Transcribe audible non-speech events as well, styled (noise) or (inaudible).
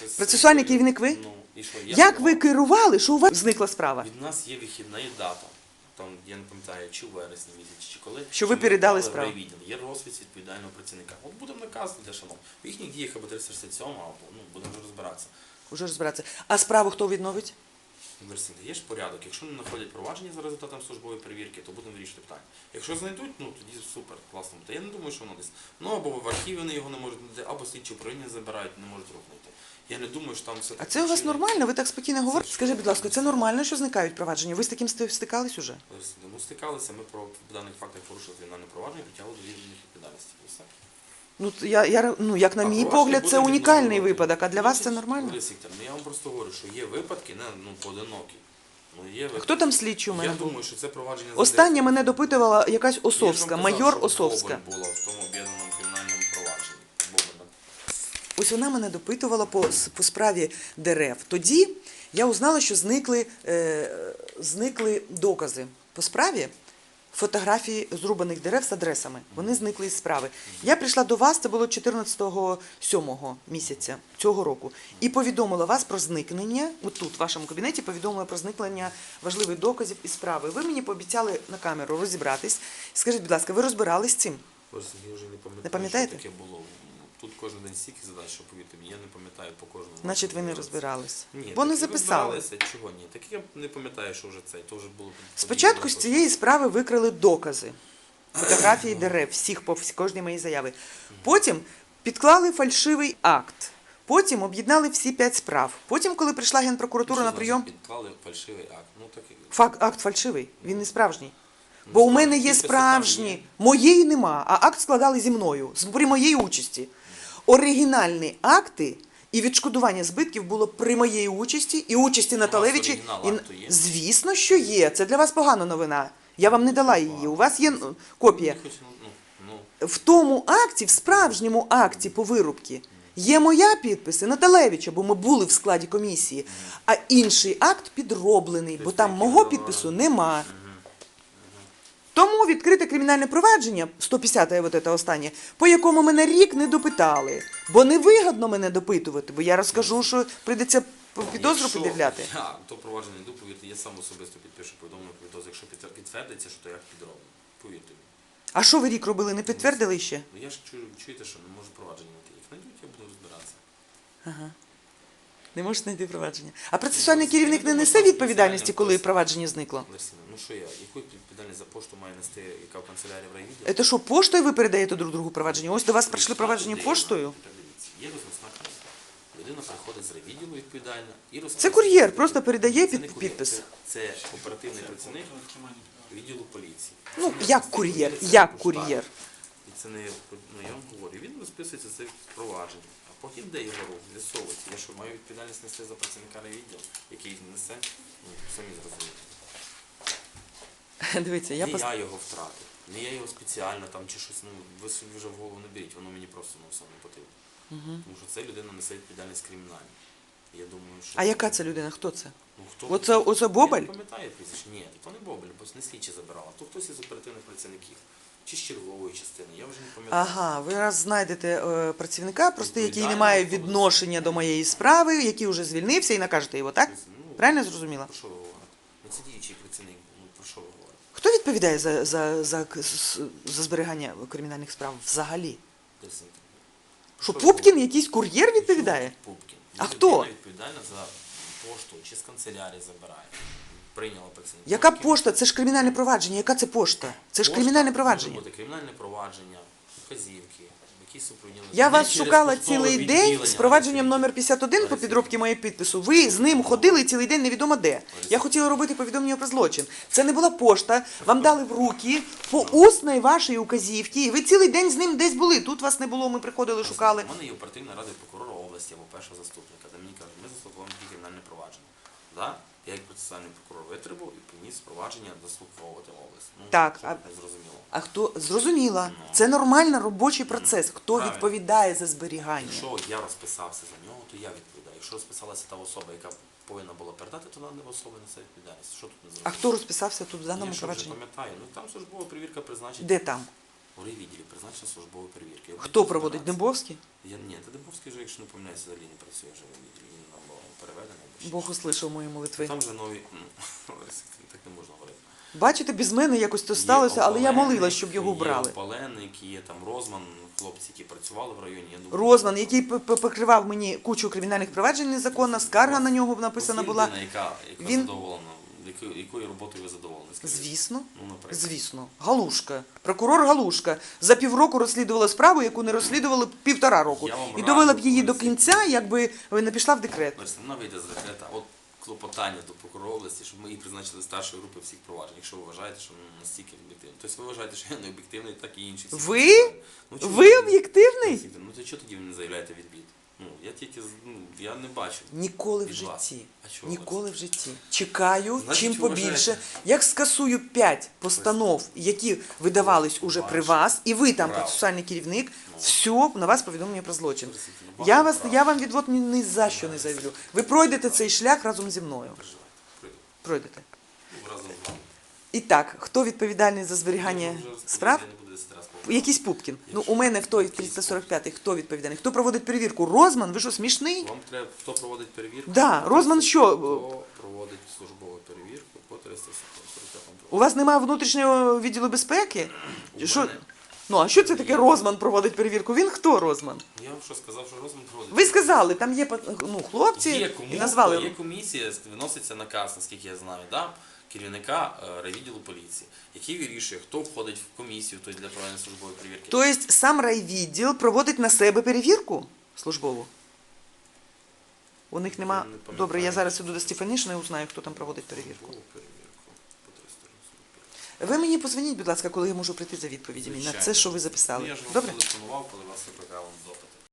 Це Процесуальний керівник ви? Ну, і що? Я Як ви керували, що у вас зникла справа? Від нас є вихідна дата. Там, я не пам'ятаю, чи в вересні місяці, чи коли. Що ви ми передали в справу? райвідділ. Є розпис відповідального працівника. От будемо наказувати для шанов. В їхніх діях або 367, або ну, будемо вже розбиратися. Уже розбиратися. А справу хто відновить? Версинги, є ж порядок. Якщо не знаходять провадження за результатом службової перевірки, то будемо вирішити питання. Якщо знайдуть, ну тоді супер, класно. Та я не думаю, що воно десь. Ну або в архіві вони його не можуть знайти, або слідчі управління забирають, не можуть рух знайти. Я не думаю, що там все А це у вас нормально? Ви так спокійно говорите? Скажіть, будь ласка, це нормально, що зникають провадження? Ви з таким сти- стикались уже? Версинги, Ну, стикалися, ми про даних фактах порушили кримінальне провадження, притягли до відповідальності. Ну, я, я, ну як на мій погляд, це унікальний випадок, а для вас це Ну, нормально? Лариса Вікторівна, я вам просто говорю, що є випадки, не ну, поодинокі. Ну, є випадки. Хто там слідчий у мене Я був? думаю, що це провадження Останнє мене допитувала якась Я Осовська, казав, майор що Осовська. Була в тому об'єднаному кримінальному провадженні. Бобеля. Ось вона мене допитувала по, по справі дерев. Тоді я узнала, що зникли, е, зникли докази по справі. Фотографії зрубаних дерев з адресами. Вони зникли із справи. Я прийшла до вас, це було 14 7 місяця цього року, і повідомила вас про зникнення. Отут, тут, в вашому кабінеті, повідомила про зникнення важливих доказів і справи. Ви мені пообіцяли на камеру розібратись. Скажіть, будь ласка, ви розбирались з цим? Просто я вже не пам'ятаю, Не пам'ятаєте? що таке було. Тут кожен день стільки задач, що повірте мені, я не пам'ятаю по кожному. Значить, ви не вашому розбирались. Ні, Бо не такі записали. розбиралися, Чого ні? Так я не пам'ятаю, що вже це. То вже було Спочатку з цієї справи викрали докази, фотографії дерев, всіх по всі- кожній моїй заяви. Потім підклали фальшивий акт. Потім об'єднали всі п'ять справ. Потім, коли прийшла генпрокуратура на прийом, Підклали фальшивий акт. Ну так і факт акт фальшивий, він не справжній. Ну, Бо у мене є підписи там справжні, моєї нема, а акт складали зі мною, з- при моїй участі. Оригінальні акти і відшкодування збитків було при моїй участі і участі Наталевичі. І... Звісно, що є. Це для вас погана новина. Я вам не дала її. У вас є ну, копія. Ну, ну, В тому акті, в справжньому акті по вирубці, є моя підпис і Наталевича, бо ми були в складі комісії, а інший акт підроблений, бо там мого підпису нема. Тому відкрите кримінальне провадження, 150 вот это останнє, по якому мене рік не допитали. Бо невигодно мене допитувати, бо я розкажу, що прийдеться підозру якщо пред'являти. (laughs) Я то провадження йду, повірте, я сам особисто підпишу повідомлення про підозру, якщо підтвер- підтвердиться, що то як підроблено. Повірте мені. А що ви рік робили? Не підтвердили ще? Ну я ж чую, чуєте, що не можу провадження знайти. Як знайдуть, я буду розбиратися. Ага. Не можете знайти провадження. А процесуальний керівник не несе відповідальності, коли провадження зникло? Ларисина, ну що я, яку відповідальність за пошту має нести, яка в канцелярії в райвідділі? Це що, поштою ви передаєте друг другу провадження? Ось до вас прийшли провадження поштою? Дивіться, Є розписна книга. Людина приходить з райвідділу відповідальна і Це кур'єр, просто передає Це не під кур'єр, підпис. Це, це оперативний працівник відділу поліції. Ну, як кур'єр, як кур'єр. І це не, ну я вам говорю, він розписується це провадження. А потім де його рух, з'ясовується. Я що, маю відповідальність нести за працівника райвідділу, який несе, ну, самі зрозумієте. (laughs) Дивіться, я не пос... я його втратив, не я його спеціально там чи щось, ну ви собі вже в голову не беріть, воно мені просто ну, не потрібно. Тому що це людина несе відповідальність кримінальну. Я думаю, що... А яка це людина? Хто це? Ну, хто Оце- оце Бобель? Я не пам'ятаю прізвище. Ні, то не Бобель, бо не слідчі забирала, то хтось із оперативних працівників. Чи з чергової частини, я вже не пам'ятаю. Ага, ви раз знайдете е, працівника, просто який не має відношення до моєї справи, який вже звільнився, і накажете його, так? Ну, Правильно зрозуміла? Про що ви говорите? Ну, це діючий працівник, ну про що ви говорите? Хто відповідає за, за, за, за зберігання кримінальних справ взагалі? Що Пупкін, якийсь кур'єр відповідає? Пупкін. А хто? відповідальна за пошту чи з канцелярії забирає. Прийняла пацієнт. Яка пошта? Це ж кримінальне провадження. Яка це пошта? Це ж кримінальне може провадження. бути кримінальне провадження, вказівки, які супровідні. Я вас шукала цілий день з провадженням номер 51 по підробці моєї підпису. Ви з ним ходили цілий день невідомо де. Я хотіла робити повідомлення про злочин. Це не була пошта. Вам дали в руки по усній вашій указівці. І ви цілий день з ним десь були. Тут вас не було. Ми приходили, шукали. У мене є оперативна рада прокурора області або першого заступника, де мені кажуть, ми заслуховуємо тільки кримінальне провадження. Да? Я як процесуальний прокурор витребував і приніс провадження заслуховувати область. Ну, Так, а- не зрозуміло. А хто зрозуміла? Це нормальний робочий процес. Хто Правильно. відповідає за зберігання? Якщо я розписався за нього, то я відповідаю. Якщо розписалася та особа, яка повинна була передати, то дана особа несе відповідальність. Що тут не зрозуміло? А хто розписався тут в даному Я що вже провадженні? пам'ятаю. Ну там службова перевірка призначить. Де там? У райвідділі призначено службові перевірки. Хто проводить Дембовський? Я, ні, та Дембовський вже, якщо не помиляюся, взагалі не працює вже в райвідділі. Він нам був переведений. або ще Бог услышав мої молитви. Там же нові, ну, (laughs) так не можна говорити. Бачите, без мене якось то сталося, але я молила, молилась, щоб його Є брали. Опаленник, є там Розман, хлопці, які працювали в районі. Я думаю, Розман, який покривав мені кучу кримінальних проваджень незаконно, скарга на нього написана була. людина, яка, яка Він- задоволена, якою, якою роботою ви задоволені? скажіть? Звісно, Ну, наприклад. звісно. Галушка. Прокурор Галушка за півроку розслідувала справу, яку не розслідували півтора року. Я вам І довела б раджу, її до Лариса. кінця, якби не пішла в декрет. Лариса, вона вийде з декрета. От клопотання до прокурора області, щоб ми її призначили старшою групи всіх проваджень, якщо ви вважаєте, що ну, настільки об'єктивно. Тобто ви вважаєте, що я не об'єктивний, так і інші. всі Ви? провадження. Ну, чому Ви об'єктивний? Ну то чого тоді ви не заявляєте відбіт? Ну, я тільки, ну, я не бачу. Ніколи в Від вас. житті. А чого Ніколи в житті. Чекаю, Значить, чим побільше. вважаєте? Як скасую п'ять постанов, які видавались уже при вас, і ви там Право. процесуальний керівник, Ну. все, на вас повідомлення про злочин. Я, вас, я вам відвод ні, ні за що не заявлю. Ви пройдете цей шлях разом зі мною. Переживайте, прийду. Пройдете. Ну, разом з вами. І так, хто відповідальний за зберігання Я вже справ? Я не буду 10 раз повторювати. Якийсь Пупкін. Ну, у мене в той 345-й хто відповідальний? Хто проводить перевірку? Розман? Ви що, смішний? Вам треба, хто проводить перевірку? Да, Розман що? Хто проводить службову перевірку по 345 У вас немає внутрішнього відділу безпеки? У Що? мене. Ну, а що це таке Розман проводить перевірку? Він хто Розман? Я вам що сказав, що Розман проводить? Ви сказали, там є ну, хлопці Є кому, і назвали. є комісія, виноситься наказ, наскільки я знаю, да? Керівника е, райвідділу поліції, який вирішує, хто входить в комісію тобто для проведення службової перевірки. Тобто сам райвідділ проводить на себе перевірку службову? У них нема. Не. Добре, я зараз іду до Стефанішини і узнаю, хто там проводить перевірку. Ви мені позвоніть, будь ласка, коли я можу прийти за відповідями на це, що ви Ну, записали. я ж вам Добре? телефонував, коли вас викликав вам допит.